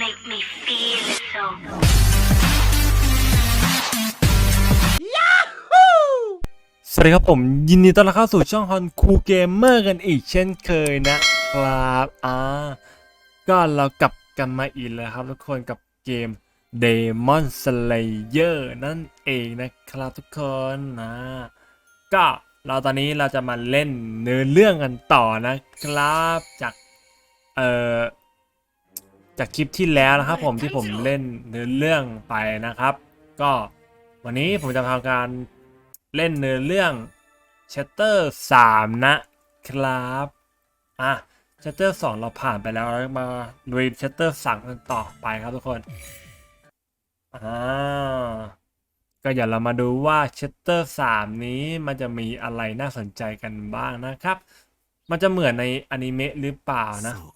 make me feel so สวัสดีครับผมยินดีต้อนรับเข้าสู่ช่องฮอนคูเกมเมอร์กันอีกเช่นเคยนะครับอ่าก็เรากลับกันมาอีกแล้วครับทุกคนกับเกม Demon Slayer นั่นเองนะครับทุกคนนะก็เราตอนนี้เราจะมาเล่นเนื้อเรื่องกันต่อนะครับจากเอ่อ จากคลิปที่แล้วนะครับ ผมที่ผมเล่นเนื้อเรื่องไปนะครับ ก็วันนี้ผมจะทำการเล่นเนื้อเรื่องเชตเตอร์สามนะครับอะเชตเตอร์สองเราผ่านไปแล้วเรามาลุยเชตเตอร์สามกันต่อไปครับทุกคนอ่าก็อย่าเรามาดูว่าเชตเตอร์สามนี้มันจะมีอะไรน่าสนใจกันบ้างนะครับ มันจะเหมือนในอนิเมะหรือเปล่านะそう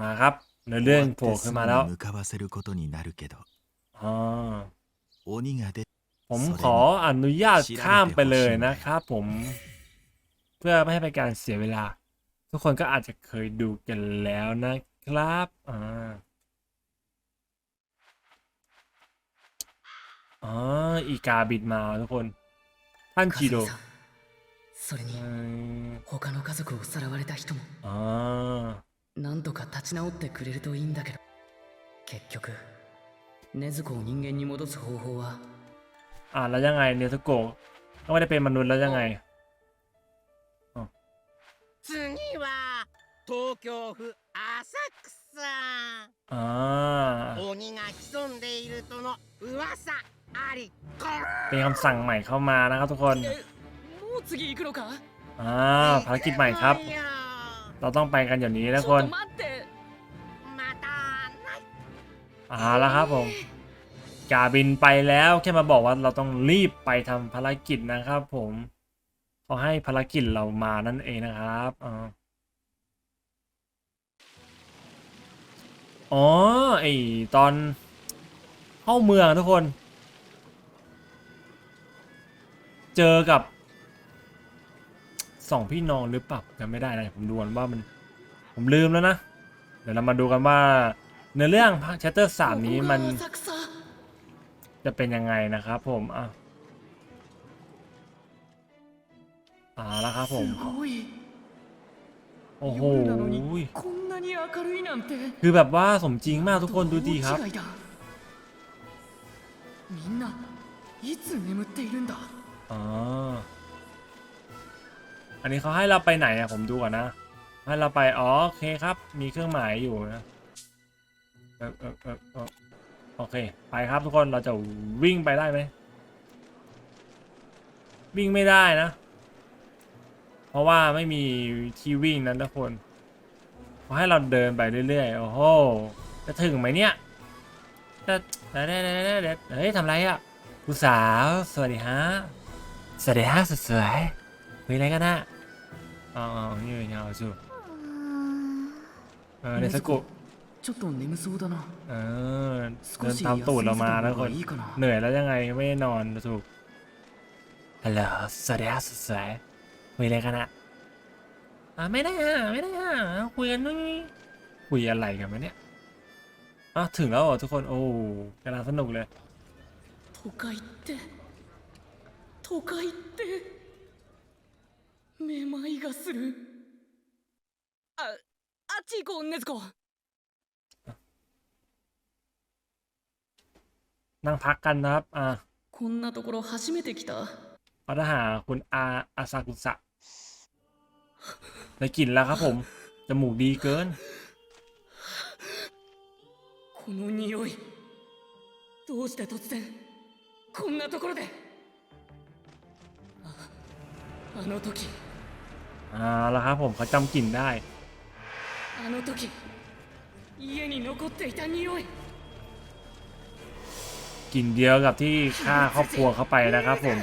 มาครับ เนื้อเรื่องโผล่ขึ้นมาแล้ว 向かわせることになるけど อ่า 鬼が出 ผมขออนุญาตข้ามไปเลยนะครับผมเพื่อไม่ให้เป็นการเสียเวลา ทุกคนก็อาจจะเคยดูกันแล้วนะครับอ่าอ๋ออีกาบิดมาทุกคน ท่านจิโด カズミさんそれ อื に ม 他の家族をさらわれた人も อ๋ อ 何とか立ち直ってくれるといいんだけど結局禰豆子を人間に戻す方法は อ่าแล้วยังไงเนสโกะก็ไม่ได้เป็นมนุษย์แล้วยังไง 次は東京府浅草 อ่า 鬼が潜んでいるとの噂ありこ เป็นคำสั่งใหม่เข้ามานะครับทุกคน もう次行くのか อ่าภารกิจใหม่ครับ 行くわよ เราต้องไปกันอย่างนี้นะคนอาแล้วครับผมกาบินไปแล้วแค่มาบอกว่าเราต้องรีบไปทำภารกิจนะครับ ผมเขาให้ภารกิจเรามานั่นเองนะครับอ๋อไอตอนเข้าเมืองทุกคน เจอกับ สองพี่น้องหรือเปล่าจำไม่ได้นะผมดูก่อนว่ามัน ผมลืมแล้วนะ เดี๋ยวเรามาดูกันว่าเนื้อเรื่องภาคชัตเตอร์สามนี้มัน ここが浅草 จะเป็นยังไงนะครับผมอ่ะอ่าแล้วครับผม すごい โอ้โห 夜なのにこんなに明るいなんて คือแบบว่าสมจริงมากทุกคนดูดีครับ 大違いだみんないつ眠っているんだ อ๋อ อันนี้เขาให้เราไปไหนอะผมดูก่อนนะให้เราไปอ๋อโอเคครับ มีเครื่องหมายอยู่นะเออเออเออเออโอเค ไปครับทุกคนเราจะวิ่งไปได้ไหมวิ่งไม่ได้นะ เพราะว่าไม่มีที่วิ่งนั้นทุกคนเขาให้เราเดินไปเรื่อยๆ โอ้โห จะถึงไหมเนี่ยจะเดี๋ยวเดี๋ยวเดี๋ยวเดี๋ยวเฮ้ยทำไรอะผู้สาว สวัสดีฮะ สวัสดีฮะสวยคุยอะไรกันนะ อ๋ออ๋อนี่เป็นยังไงสู้เออเดสโกะ ちょっと眠そうだな เออเดิน 少し ตามตูดเรามานะ 休 คน んでた方がいいかな เหนื่อยแล้วยังไงไม่ได้นอนถูกฮัลโหลสวัสดีฮะสุดสวยคุยอะไรกันอะอ่าไม่ได้ฮะไม่ได้ฮะคุยกันนี่คุยอะไรกันวะเนี่ยอ่ะถึงแล้วเหรอทุกคนโอ้กำลังสนุกเลย 都会って都会って めまいがするああっち行こう禰豆子 นั่งพักกันนะครับ อ่า こんなところ初めて来た พัทหาคุณอาอาซากุสะได้กลิ่นแล้วครับผม จมูกดีเกิน この匂いどうして突然こんなところでああの時 อ่าแล้วครับผมเขาจำกลิ่นได้ あの時家に残っていた匂い กลิ่นเดียวกับที่ฆ่าครอบครัวเขาไปนะครับผม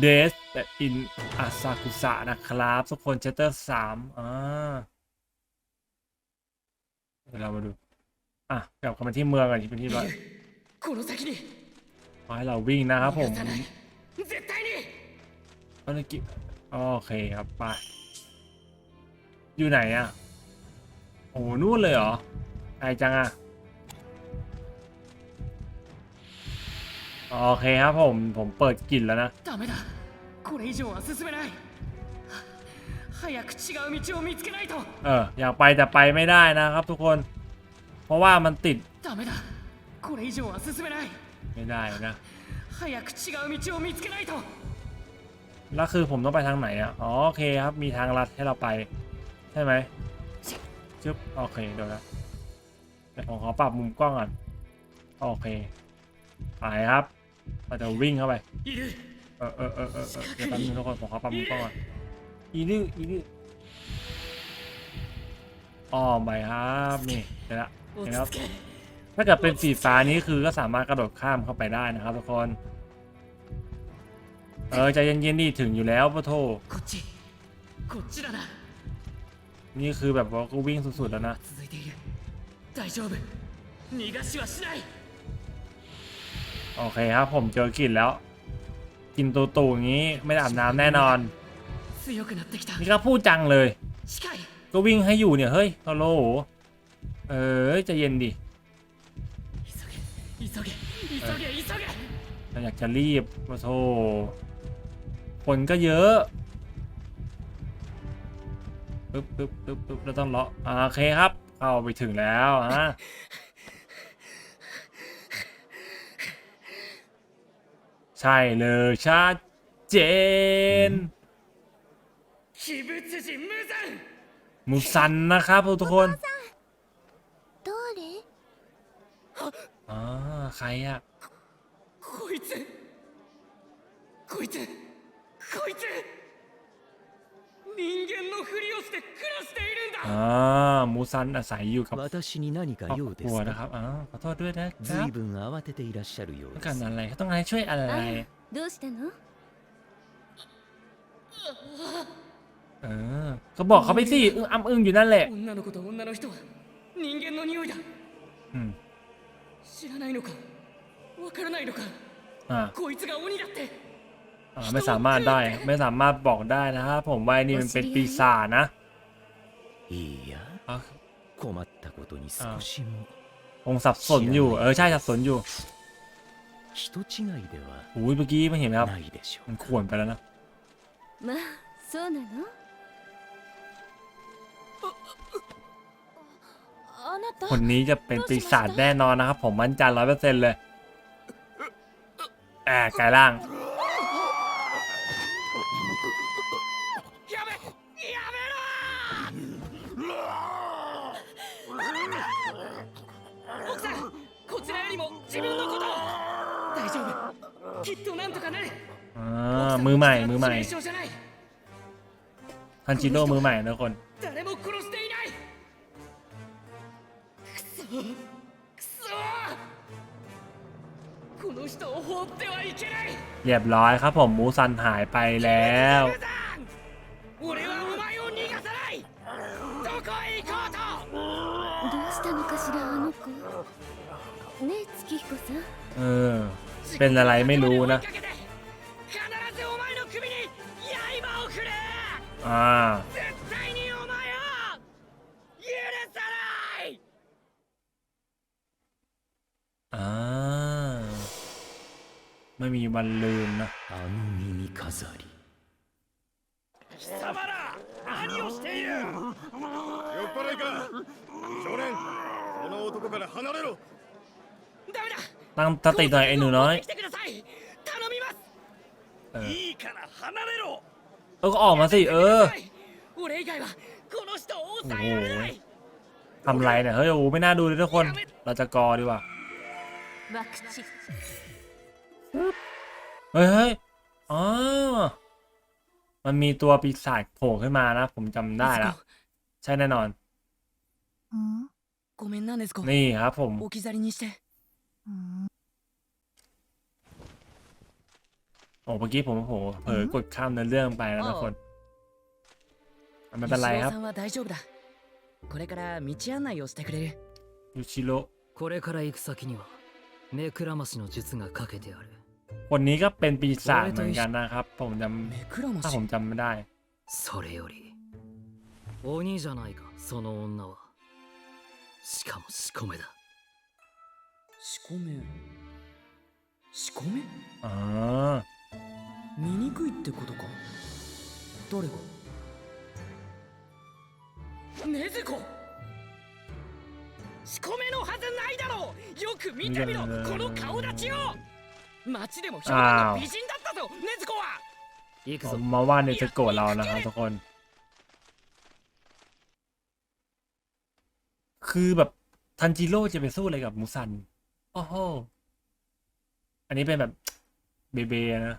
เดสแต่อินอาซากุสะนะครับทุกคนเชตเตอร์สามอ่าเดี๋ยวเรามาดู อ่ะกลับเข้ามาที่เมืองกันที่เป็นที่ร้อย この先に ขอให้เราวิ่งนะครับผม 逃がさない絶対に เอาตะกี้โอเคครับไปอยู่ไหนอะโอ้นู่นเลยเหรอไอจังอะโอเคครับผม ผมเปิดกลิ่นแล้วนะเอออยากไปแต่ไปไม่ได้นะครับทุกคน เพราะว่ามันติด ไม่ได้นะ แล้วคือผมต้องไปทางไหนอะอ๋อโอเคครับมีทางลัดให้เราไป ใช่ไหมจึ๊บโอเคเดี๋ยวนะแต่ผมขอปรับมุมกล้องก่อนโอเคไปครับเราจะวิ่งเข้าไปเออเออเออเออเดี๋ยวแป๊บนึงทุกคนผมขอปรับมุมกล้องก่อนอีนี่อีนี่อ๋อไปครับนี่เสร็นละเสร็จแล้วถ้าเกิดเป็นสีฟ้านี้คือก็สามารถกระโดดข้ามเข้าไปได้นะครับทุกคน เออใจเย็นๆดิถึงอยู่แล้วปะโทนี่คือแบบว่ากูวิ่งสุดๆแล้วนะโอเคครับผมเจอกลิ่นแล้ว กินตูตูอย่างนี้ไม่ได้อาบน้ำแน่นอน นี่ก็พูดจังเลย ก็วิ่งให้อยู่เนี่ย เฮ้ยฮัลโหลเออจะเย็นดิเราอยากจะรีบมาโทร คนก็เยอะปึ๊บปึ๊บปึ๊บปึ๊บเราต้องเลาะอ่าโอเคครับ เข้าไปถึงแล้วฮะใช่เลยชัดเจน 鬼物人無残 มุสันนะครับทุกคน 誰 อ่าใครอะ こいつこいつ こいつ人間のふりをして暮らしているんだ อ่ามูซันอาศัยอยู่กับ 私に何 คร か อบ 用で ครัว す นะค か รับอ่าขอโทษด้วยนะค ず รับ いぶん慌てていらっしゃるよう ต้อง で การ す อะไรเขาต้องการให้ช่วยอะไร どうしたの เออก็บอกเขาไปสิอึ้งอ้ำอึ้งอยู่นั่นแหละ 女の子と女の人は人間の匂いだ อืม 知らないのかわからないのか อ่า こいつが鬼だって อ่าไม่สามารถได้ ไม่สามารถบอกได้นะครับผมว่าไอ้นี่มันเป็นปีศาจนะ いいや อ่ะ 困ったことに少しも คงสับสนอยู่ เออใช่สับสนอยู่ 人違いで อุ้ยเมื่อกี้ไม่เห็นไหมค は รับ ないでしょ มั うんか ข่วนไปแล้วนะ まあそうなのあなた คนนี้จะเป็นปีศาจแน่นอนนะครับ ผมมั่นใจร้อยเปอร์เซ็นต์เลยแอบกายล่าง や 自分のことを大丈夫きっとなんとかなる อ่ามือใหม่มือใหม่ 致命傷じゃない ฮันจิโร่มือใหม่นะคน 誰も殺していないくそくそこの人を放ってはいけない เรียบร้อยครับผมมูซันหายไปแล้ว 無残俺 彦さん เออ เป็นอะไรไม่รู้นะ 必ずお前の首に刃を振れ อ่า 絶対にお前を許さない อ่า ไม่มีวันลืมนะ あの耳飾り貴様ら何をしている酔っ払いか少年この男から離れろダメだ ตั้งสติหน่อยไอ้หนูน้อยเออเออก็ออกมาสิเออโอ้โหทำไรเนี่ยเฮ้ยโอ้ไม่น่าดูเลยทุกคน เราจะกอดีกว่าเฮ้ยเฮ้ยอ๋อมันมีตัวปีศาจโผล่ขึ้นมานะ ผมจำได้ละใช่แน่นอนนี่ครับผม 置き去りにして โอ้เมื่อกี้ผมโอ้โหเผลอกดข้ามเนื้อเรื่องไปแล้วทุกคนอ่ะไม่เป็นไรครับ 西尾さんは大丈夫だこれから道案内をしてくれる ยูชิโร่ これから行く先には目くらましの術がかけてある คนนี้ก็เป็นปีศาจเหมือนกันนะครับ ผมจ 目くらま ำถ้า し ผมจำไม่ได้ それより鬼じゃないかその女は しかも仕込めだ 仕込め仕込め อ๋อ 醜いってことか誰がねぜこ仕込めのはずないだろうよく見てみろいやいやいやこの顔立ちを街でも評判の美人だったぞねずこは行く เขา ぞ มาว่าในสโกะเรานะครับทุกคน คือแบบทันจิโร่จะไปสู้อะไรกับมูซัน โอ้โห อันนี้เป็นแบบเบเบนะ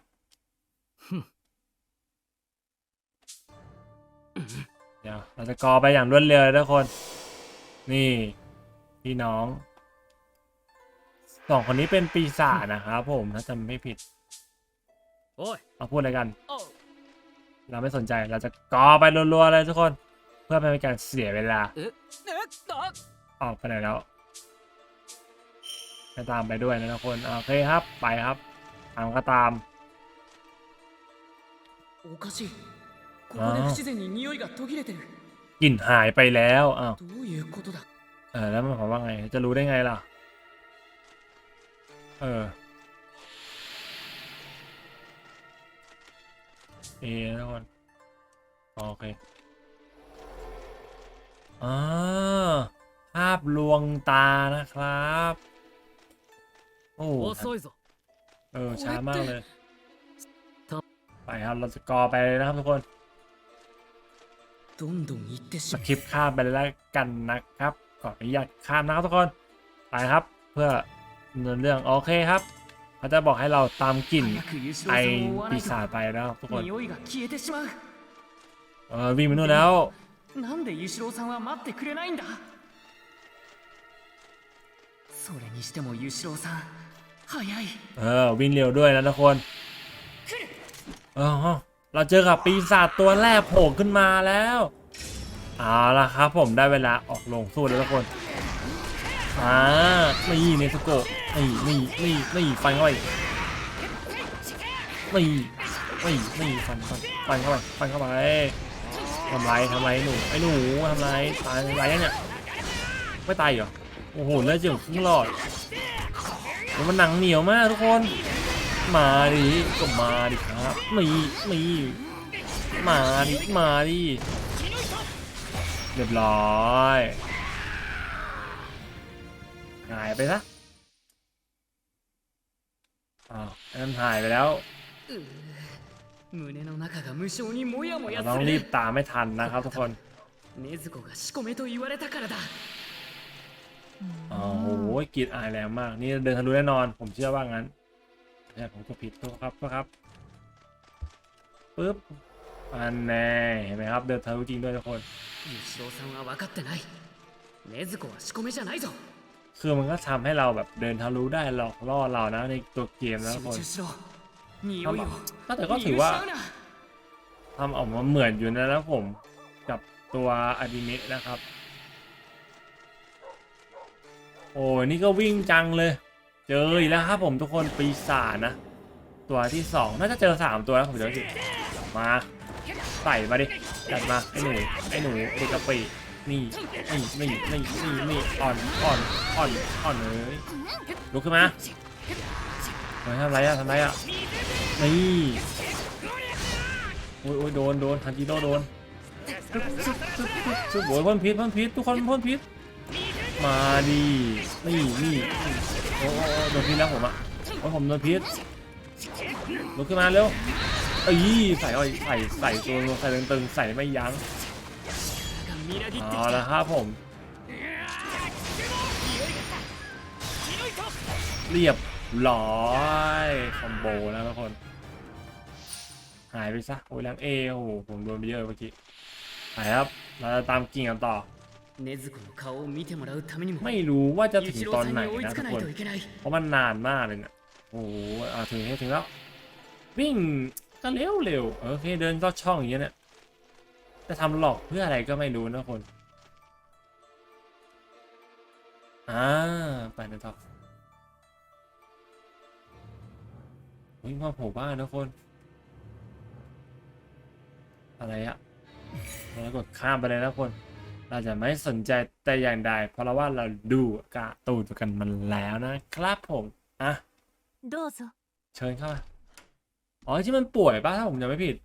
เดี๋ยวเราจะกอไปอย่างรวดเร็วเลยทุกคน นี่ พี่น้องสองคนนี้เป็นปีศาจนะครับผมถ้าจำไม่ผิด โอ้ยเอาพูดอะไรกัน เราไม่สนใจเราจะกอไปรัวๆเลยทุกคน เพื่อไม่เป็นการเสียเวลาออกไปไหนแล้ว จะตามไปด้วยนะทุกคนโอเคครับไปครับตามก็ตามโอ้กลิ่นหายไปแล้วอ้าวเออแล้วมันของว่าไงจะรู้ได้ไงล่ะ เออเอนะคนโอเคอ่าภาพลวงตานะครับ โอ้ 遅いぞ เออ ช้ามากเลย た ไปครับ เราจะกอไปเลยนะครับทุกคน どんどん行ってし ส まう คริปต์ข้ามไปเลยแล้วกันนะครับ ขออนุญาตข้ามนะครับทุกคน ไปครับ เพื่อดำเนินเรื่อง โอเคครับ เขาจะบอกให้เราตามกลิ่น 早くユシロ ไอ さんを追わな ปี いと ศาจไปนะครับทุกคน 匂いが消えてしまう เออวิ่งไปนู่นแล้ว なんでユシロさんは待ってくれないんだそれにしてもユシロさん早い เออวิ่งเร็วด้วยนะทุกคนเออเราเจอกับปีศาจตัวแรกโผล่ขึ้นมาแล้วเอาละครับผมได้เวลาออกลงสู้แล้วทุกคนอ่านี่เนสโกะนี่นี่นี่นี่ฟันเข้าไปนี่นี่นี่ฟันฟันฟันเข้าไปฟันเข้าไปทำไรทำไรหนูไอ้หนูทำไรตายทำไรยังเนี่ยไม่ตายเหรอ โอ้โหเลือดจึงครึ่งหลอด โอ้มันหนังเหนียวมากทุกคน มาดิก็มาดิครับมีมีมาดิมาดิเรียบร้อยหายไปซะอ้าวไอ้นั่นหายไปแล้ว 胸の中が無性にもやもや เราต้อง す รี る บตามไม่ทันนะครับทุกคน 禰豆子が仕込めと言われたからだ โอ้โหกรีดอายแรงมาก นี่เดินทะลุแน่นอน ผมเชื่อว่างั้นเนี่ผมก็ผิดตัวครับตัวครับปึ๊บอันแน่เห็นไหมครับเดินทะลุจริงด้วยทุกคนคือมันก็ทำให้เราแบบเดินทะลุได้หลอกล่อเรานะในตัวเกมนะทุกคนแต่ก็ถือว่าทำออกมาเหมือนอยู่นะแล้วผมกับตัวอดีเมะนะครับ โอ้ยนี่ก็วิ่งจังเลย เจออีกแล้วครับผมทุกคนปีศาจนะ ตัวที่สองน่าจะเจอสามตัวแล้วผมเดี๋ยวสิมาใส่มาดิจัดมาไอ้หนูไอ้หนูเด็กกะปินี่นี่นี่นี่นี่นี่อ่อนอ่อนอ่อนอ่อนเลยลุกขึ้นมาเฮ้ยทำไรอะทำไรอะนี่โอ้ยโอ้ยโดนโดนทันจิโร่โดนสุดโวยพ่นพิษพ่นพิษทุกคนพ่นพิษ มาดีนี่นี่โอ้โดนพิษแล้วผมอะโอ้ผมโดนพิษลุกขึ้นมาเร็วเอ้ยใส่อ้อยใส่ใส่ตัวใส่ตึงๆใส่ไม่ยั้งเอาละครับผม เรียบร้อยคอมโบนะทุกคน หายไปซะโอ้ยแรงเอโอ้โหผมโดนไปเยอะเมื่อกี้หายครับ เราจะตามกิ่งกันต่อ ไม่รู้ว่าจะถึงตอนไหนนะทุกคนเพราะมันนานมากเลยนะโอ้โหถึงแล้วถึงแล้ว วิ่งก็เร็วเร็วโอเคเดินลอดช่องอย่างเงี้ยเนี่ยจะทำหลอกเพื่ออะไรก็ไม่รู้นะคนอ่าไปนะท็อวิ่งมาโผล่บ้านนะคน อะไรอะแล้วกดข้ามไปเลยนะคน เราจะไม่สนใจแต่อย่างใด เพราะว่าเราดูกระตูดกันมันแล้วนะครับผมอะเชิญเข้ามาอ๋อที่มันป่วยป่ะถ้าผมจำไม่ผิด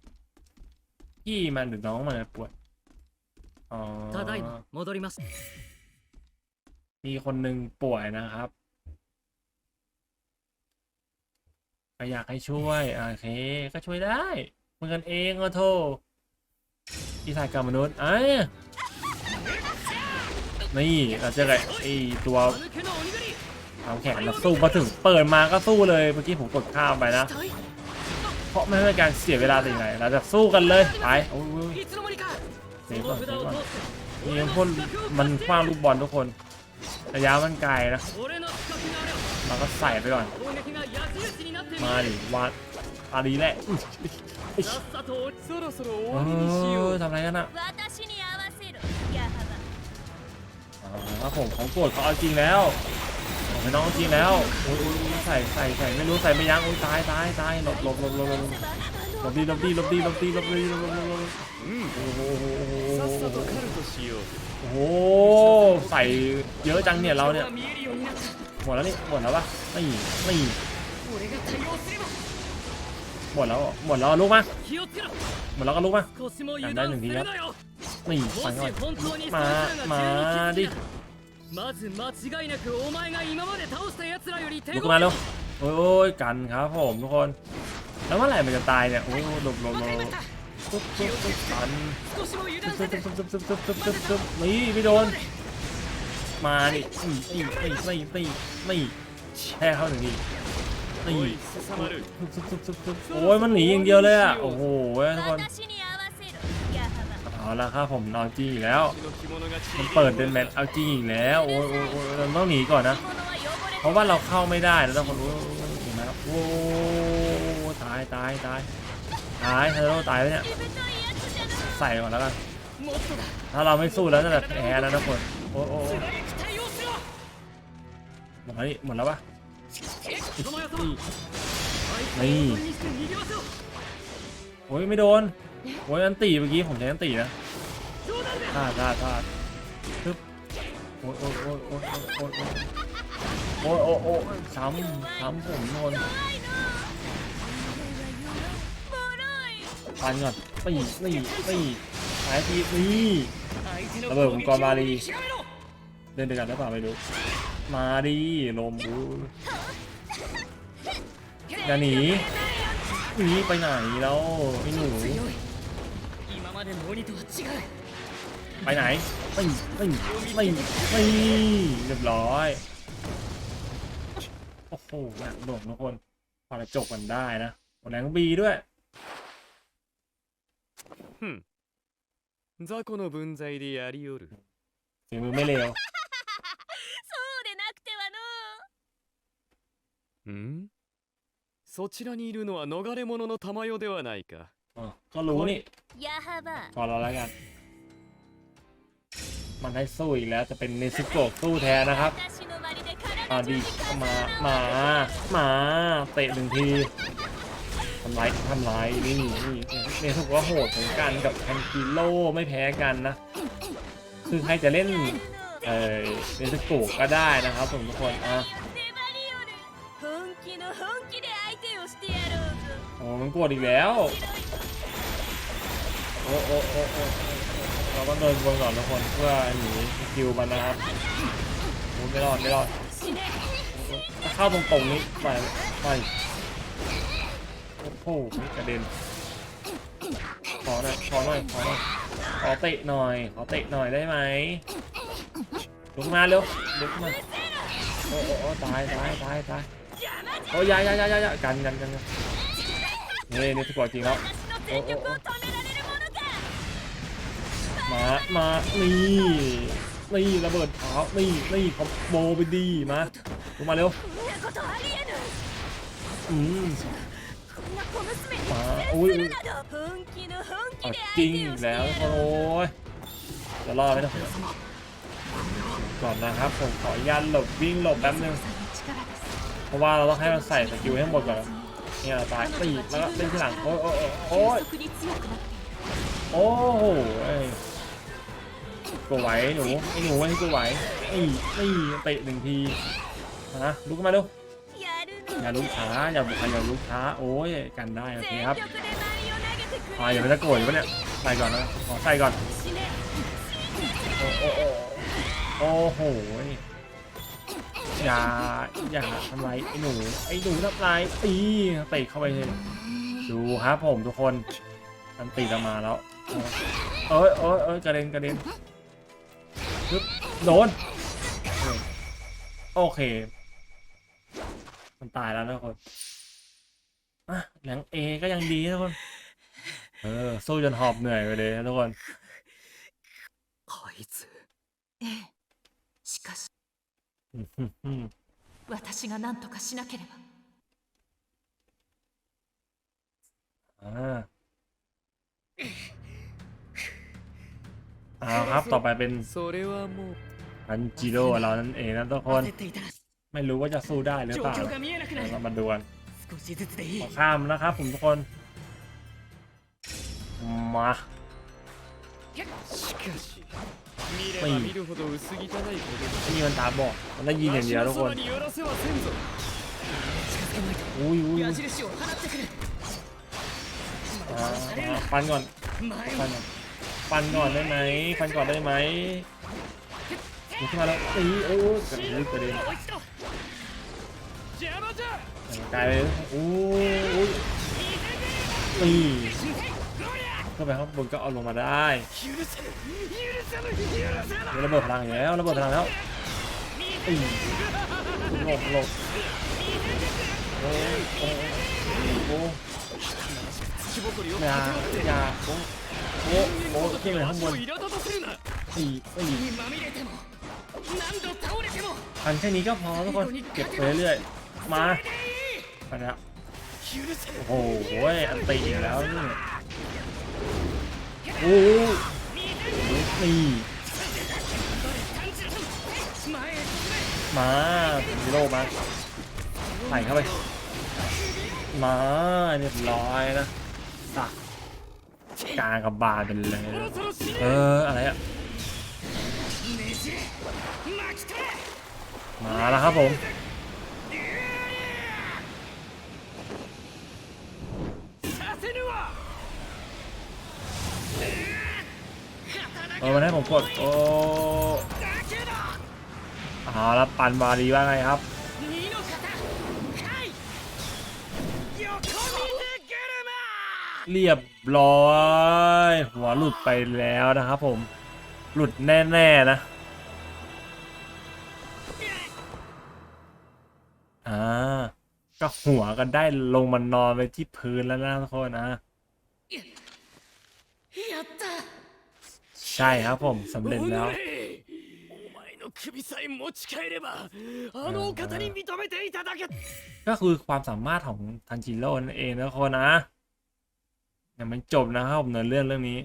พี่มันหรือน้องมันป่วยมีคนหนึ่งป่วยนะครับอยากให้ช่วยโอเคก็ช่วยได้เหมือนกันเองอะโทษที่ายกับมนุษย์อ่ นี่เราจะไงไอตัวเอแขนมาสู้มาถึงเปิดมาก็สู้เลยเมื่อกี้ผมกดข้ามไปนะ เพราะไม่ให้การเสียเวลาแต่ยังไงเราจะสู้กันเลยไปโอ้ยเสียก่อนเสียก่อนมีพ่นมันคว้างลูกบอลทุกคนระยะมันไกลนะเราก็ใส่ไปก่อน มาดิวัดอารีแหละทำไรกันอะ ครับผมของโปรดเขาเอาจริงแล้วของน้องจริงแล้วอ้ยใส่ใส่ใส่ไม่รู้ใส่ไม่ยั้งอุ้ยตายตายตายหลบหลบหลบหลบหลบหลบดีหลบดีหลบดีหลบดีหลบดีหลบหลบหลบโอ้โโอ้โหใส่เยอะจังเนี่ยเราเนี่ยหมดแล้วนี่หมดแล้วปะไม่ไม่หมดแล้วหมดแล้วลูกมา มืนเราก็ลุกมากันได้หนึ่งทีครับนี่ฟังก่อนมามาดิลุกมาเร็วโอ้ยกันครับผมทุกคน แล้วเมื่อไหร่มันจะตายเนี่ยโอ้ยหลบหลบหลบปุ๊บซุบซุบกันปุ๊บซุบซุบซุบซุบซุบซุบซุบนี่ไม่โดน มาดิตีตีไม่ไม่แช่เข้าหนึ่งที โอ้ยมันหนีอย่างเดียวเลยอะ โอ้โหทุกคนเอาละครับผมเอาจริงอีกแล้ว มันเปิดเป็นแมทเอาจริงอีกแล้วโอ้ยโอ้โอ้เราต้องหนีก่อนนะ เพราะว่าเราเข้าไม่ได้แล้วทุกคนโอ้ยเห็นไหมครับโอ้ตายตายตายตายเธอโดตายไปเนี่ยใส่ก่อนแล้วกันถ้าเราไม่สู้แล้วจะแบบแพ้แล้วทุกคนโอ้โอ้หมดแล้วหมดแล้วปะ นี่โอ้ยไม่โดน โอ้ยอันตีเมื่อกี้ผมใช้อันตีนะพลาดพลาดพลาดปึ๊บโอ้ยโอ้ยโอ้ยโอ้ยโอ้ยโอ้ยโอ้ยโอ้ยซ้ำซ้ำผมโดนปันก่อนตีตีตีหายทีนี่ระเบิดมังกรมาดีเดินเดียวกันได้เปล่าไม่รู้มาดีลมบู อย่าหนีหนีไปไหนแล้วไอ้หนู 強い今までの鬼とは違う ไปไหนไม่ไม่ไม่ไม่เรียบร้อย โอ้โหหนักหน่วงทุกคนพอจะจบกันได้นะหมดแรงบีด้วย 雑魚の分際でやりおる ฝีมือไม่เลว そうでなくてはのん そちらにいるのは逃れ者の玉代ではないか อ่ะก็รู้นี่ ヤハバ พอเราแล้วกัน มันให้สู้อีกแล้วจะเป็นเนซึโกะสู้แทนนะครับ 私の割で มา 体 ดิ 中に มา มา มา เตะหนึ่งทีทำลายทำลายนี่นี่เนสุก็โหดเหมือนกันกับแคนกิโลไม่แพ้กันนะ คือใครจะเล่น เออเนสุโกะก็ได้นะครับผมทุกคนอ่ะ มันกดอีกแล้ว โอ้โอ้โอ้โอ้เราต้องเดินวนก่อนทุกคนเพื่อหนีคิวมันนะครับโอ้ไม่รอดไม่รอด死ねถ้าเข้าตรงนี้ไปไปโอ้โหกระเด็นขอหน่อยขอหน่อยขอหน่อยขอเตะหน่อยขอเตะหน่อยได้ไหมลุกมาเร็วลุกมาโอ้โอ้ตายตายตายตายโอ้ยายายายายากันกันกันกั นี่นี่สปอร์ตจริงแล้วมามานี่นี่ระเบิดเท้านี่นี่เขาโบไปดีมาลงมาเร็วอืมมาอุ้ยเอจริงแล้วโอ้ยจะรอดไหมนะก่อนนะครับผมขออนุญาตหลบวิ่งหลบแป๊บนึงเพราะว่าเราต้องให้มันใส่สกิลให้หมดก่อน เนี่ยตายตีแล้วก็เล่นที่หลังโอ้ยโอ้ยโอ้โหไอ้กูไหวหนูไอ้หนูไอ้กูไหวไอ้ไอ้เตะหนึ่งทีฮะลุกมาดูอย่าลุกช้าอย่าบุกอย่าลุกช้าโอ้ยกันได้โอเคครับอ่าอย่าไปตะโกนอยู่ปะเนี่ยใส่ก่อนนะขอใส่ก่อนโอ้โห อย่าอย่าทำไรไอ้หนูไอ้หนูทำไรตีเตะเข้าไปเลยดูครับผมทุกคนมันตีมาแล้วเอ้ยเอ้ยเอ้ยกระเด็นกระเด็นปึ๊บโดนโอเค มันตายแล้วนะทุกคนอะหลังเอก็ยังดีนะทุกคนเออสู้จนหอบเหนื่อยไปเลยนะทุกคน 私が何とかしなければ อ่าเอาครับ ต่อไปเป็น それはもう อันจิโร่เรานั่นเองนะทุกคน 焦っていた ไม่รู้ว่าจะสู้ได้หรือ 状 เปล่า 況が見えなくなる เรามาดูกัน 少しずつでいい ขอข้ามนะครับผมทุกคน มา ไม่นี่มันตาบอดมันได้ยินอย่างเดียวทุกคนอุ้ยอุ้ยปันก่อนปันก่อนปันก่อนได้ไหมปันก่อนได้ไหมหมุนมาแล้วตีโอ้กระเด็นกระเด็นกลายเป็นโอ้ยตี ขึ้นไปข้างบนก็เอาลงมาได้ระเบิดพลังแล้วระเบิดพลังแล้วหลบหลบโอ้โอ้อ้ยาอยาโอ้โหโอ้โหเขึ้เลยข้างบนอีอีอันแค่นี้ก็พอทุกคนเก็บไปเรื่อยๆมาไปแล้วโอ้โหอันตีอีกแล้วนี่ โอ้นี่มาฮีโร่มาใส่เข้าไป มาเรียบร้อยนะตักกางกับบาเป็นเลย เออ อะไรอะมาแล้วครับผม เออวันนั้ผมกด โอ้เอาละปันบาลีว่าไงครับเรียบร้อย หัวหลุดไปแล้วนะครับผมหลุดแน่ๆนะอ่าก็หัวก็ได้ลงมานอนไปที่พื้นแล้วนะทุกคนนะ ใช่ครับผมสำเร็จแล้วก็คือความสามารถของทันจิโร่นั่นเองนะคนนะยังไม่จบนะครับผมเนื้อเรื่องเรื่องนี้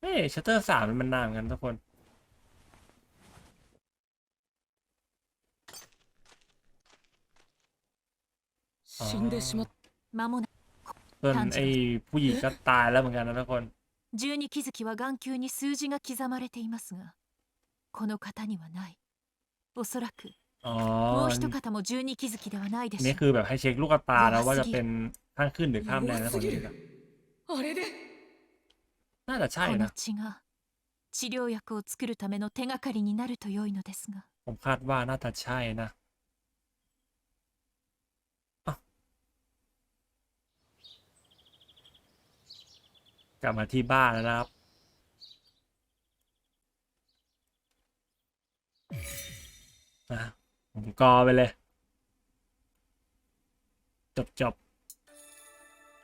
เฮ้ยชัตเตอร์สามมันนานกันทุกคนส่วนไอ้ผู้หญิงก็ตายแล้วเหมือนกันนะทุกคน 十二気づきは眼球に数字が刻まれていますがこの方にはないおそらく อ๋อ もう一方も十二気づきではないでしょ นี่ う คือแบบให้เช็คลูกตาแล้วว่าจะเป็นข้างขึ้นหรือข้ามแดงนะคนนี้นะ あれで น่าจะใช่ この นะ 血が治療薬を作るための手がかりになると良いのですが ผมคาดว่าน่าจะใช่นะอ่ะ กลับมาที่บ้านแล้วนะครับนะผมกอไปเลย จบจบ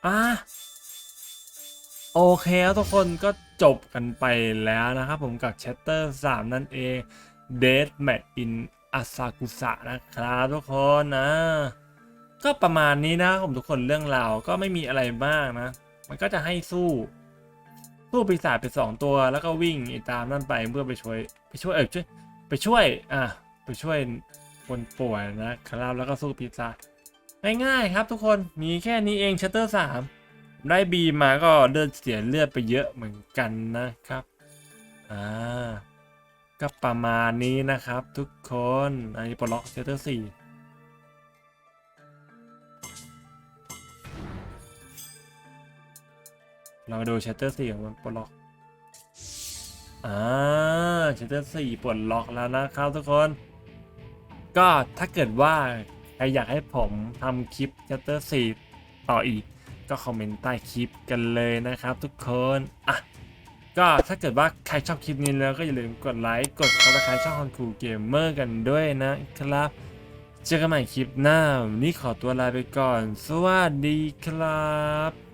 อะโอเคครับทุกคนก็จบกันไปแล้วนะครับผมกับ Chapter 3 นั่นเอง Death Match in Asakusa นะครับทุกคนนะ ก็ประมาณนี้นะผมทุกคนเรื่องราวก็ไม่มีอะไรมากนะ มันก็จะให้สู้ สู้ปีศาจไปสองตัวแล้วก็วิ่งตามนั่นไปเพื่อไปช่วยไปช่วยเออช่วยไปช่วยอะไปช่วยคนป่วยนะครับแล้วก็สู้ปีศาจง่ายๆครับทุกคนมีแค่นี้เองชัตเตอร์สามได้บีมาก็เลือดเสียเลือดไปเยอะเหมือนกันนะครับอ่าก็ประมาณนี้นะครับทุกคนอันนี้ปลดล็อกเชตเตอร์สี่ เรามาดูเชตเตอร์สี่ของมันปลดล็อก อ่าเชตเตอร์สี่ปลดล็อกแล้วนะครับทุกคน ก็ถ้าเกิดว่า ใครอยากให้ผมทำคลิปเชตเตอร์สี่ต่ออีก ก็คอมเมนต์ใต้คลิปกันเลยนะครับทุกคน อะ ก็ถ้าเกิดว่าใครชอบคลิปนี้แล้วก็อย่าลืมกดไลค์ กดซับสไครต์ช่องคอนคูเกมเมอร์กันด้วยนะครับเจอกันใหม่คลิปหน้า วันนี้ขอตัวลาไปก่อน สวัสดีครับ